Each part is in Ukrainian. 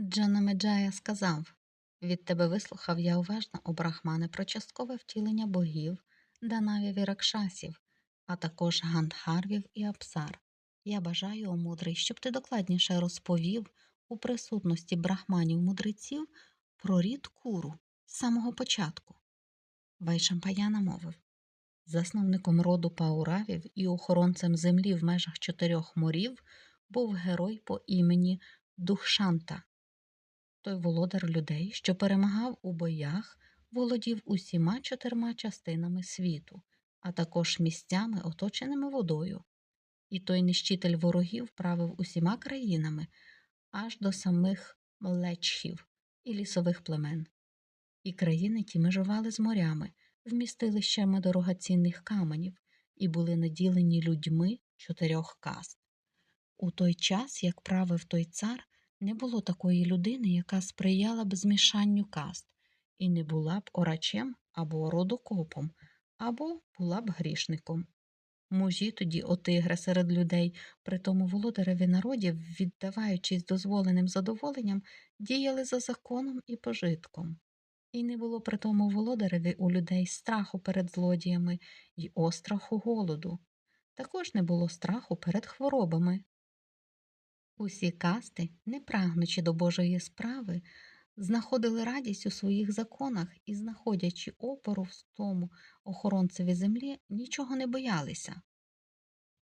Джанамеджая сказав від тебе вислухав я уважно, о Брахмане, про часткове втілення богів, данавів і ракшасів, а також гандхарвів і апсар. Я бажаю, о мудрий, щоб ти докладніше розповів у присутності брахманів мудреців про рід куру з самого початку. Вайшампаяна мовив Засновником роду пауравів і охоронцем землі в межах чотирьох морів був герой по імені Духшанта. Той володар людей, що перемагав у боях, володів усіма чотирма частинами світу, а також місцями, оточеними водою. І той нищитель ворогів правив усіма країнами аж до самих млечхів і лісових племен. І країни ті межували з морями, вмістилищами дорогоцінних каменів і були наділені людьми чотирьох каст. У той час, як правив той цар, не було такої людини, яка сприяла б змішанню каст, і не була б орачем або родокопом, або була б грішником. Мужі тоді, отигри серед людей, при тому володареві народів, віддаваючись дозволеним задоволенням, діяли за законом і пожитком. І не було при тому володареві у людей страху перед злодіями і остраху голоду. Також не було страху перед хворобами. Усі касти, не прагнучи до Божої справи, знаходили радість у своїх законах і, знаходячи опору в тому охоронцеві землі, нічого не боялися.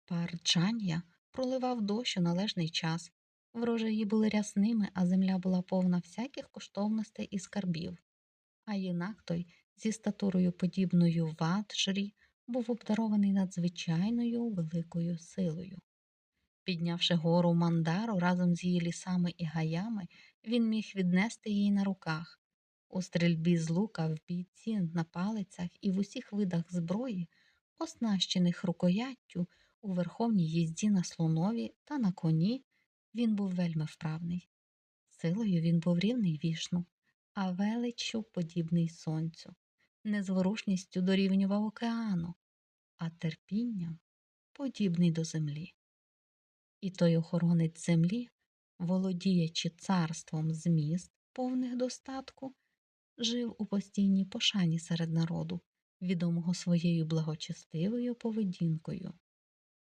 Парчання проливав дощ у належний час, врожаї були рясними, а земля була повна всяких коштовностей і скарбів. А юнак той зі статурою подібною ваджрі був обдарований надзвичайною великою силою. Піднявши гору мандару разом з її лісами і гаями, він міг віднести її на руках. У стрільбі з лука, в бійці, на палицях і в усіх видах зброї, оснащених рукояттю у верховній їзді на слонові та на коні, він був вельми вправний. Силою він був рівний вішну, а величчю подібний сонцю, незворушністю дорівнював океану, а терпінням подібний до землі. І той охоронець землі, володіючи царством з міст, повних достатку, жив у постійній пошані серед народу, відомого своєю благочестивою поведінкою.